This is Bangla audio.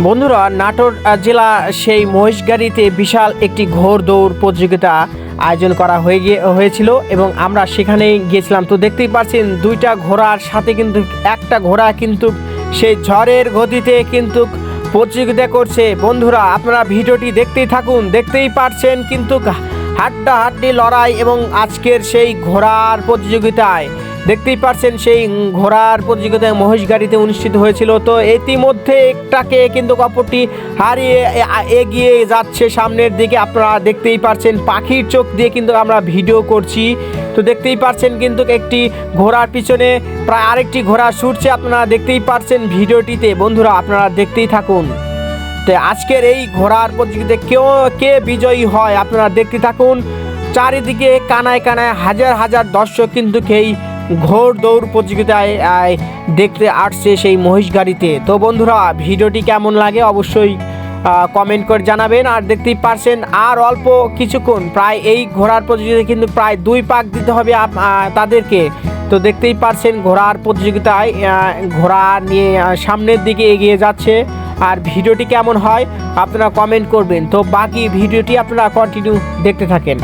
বন্ধুরা, নাটোর জেলা সেই মহিষগাড়িতে বিশাল একটি ঘোর দৌড় প্রতিযোগিতা আয়োজন করা হয়ে গিয়ে, হয়েছিল এবং আমরা সেখানেই গিয়েছিলাম। তো দেখতেই পাচ্ছেন, দুইটা ঘোড়ার সাথে কিন্তু, একটা ঘোড়া কিন্তু সেই ঝড়ের গতিতে কিন্তু প্রতিযোগিতা করছে। বন্ধুরা, আপনারা ভিডিওটি দেখতেই থাকুন, দেখতেই পারছেন কিন্তু হাড্ডা হাড্ডি লড়াই এবং আজকের সেই ঘোড়ার প্রতিযোগিতায় দেখতেই পারছেন সেই ঘোড়ার প্রতিযোগিতায় মহেশ গাড়িতে অনুষ্ঠিত হয়েছিল। তো ইতিমধ্যে একটাকে কিন্তু অপরটি হারিয়ে এগিয়ে যাচ্ছে সামনের দিকে। আপনারা দেখতেই পারছেন পাখির চোখ দিয়ে কিন্তু আমরা ভিডিও করছি। তো দেখতেই পারছেন কিন্তু একটি ঘোড়ার পিছনে প্রায় আরেকটি ঘোড়া ছুটছে। আপনারা দেখতেই পারছেন ভিডিওটিতে। বন্ধুরা, আপনারা দেখতেই থাকুন। তো আজকের এই ঘোড়ার প্রতিযোগিতায় কেউ, কে বিজয়ী হয়? আপনারা দেখতে থাকুন। চারিদিকে কানায় কানায় হাজার হাজার দর্শক কিন্তু এই ঘোর দৌড় প্রতিযোগিতায় দেখতে আসছে সেই মহিষ গাড়িতে। তো বন্ধুরা, ভিডিওটি কেমন লাগে অবশ্যই কমেন্ট করে জানাবেন। আর দেখতেই পারছেন, আর অল্প কিছুক্ষণ, প্রায় এই ঘোড়ার প্রতিযোগিতায় কিন্তু প্রায় দুই পাক দিতে হবে তাদেরকে। তো দেখতেই পারছেন, ঘোড়ার প্রতিযোগিতায় ঘোড়া নিয়ে সামনের দিকে এগিয়ে যাচ্ছে। আর ভিডিওটি কেমন হয়, আপনারা কমেন্ট করবেন। তো বাকি ভিডিওটি আপনারা কন্টিনিউ দেখতে থাকেন।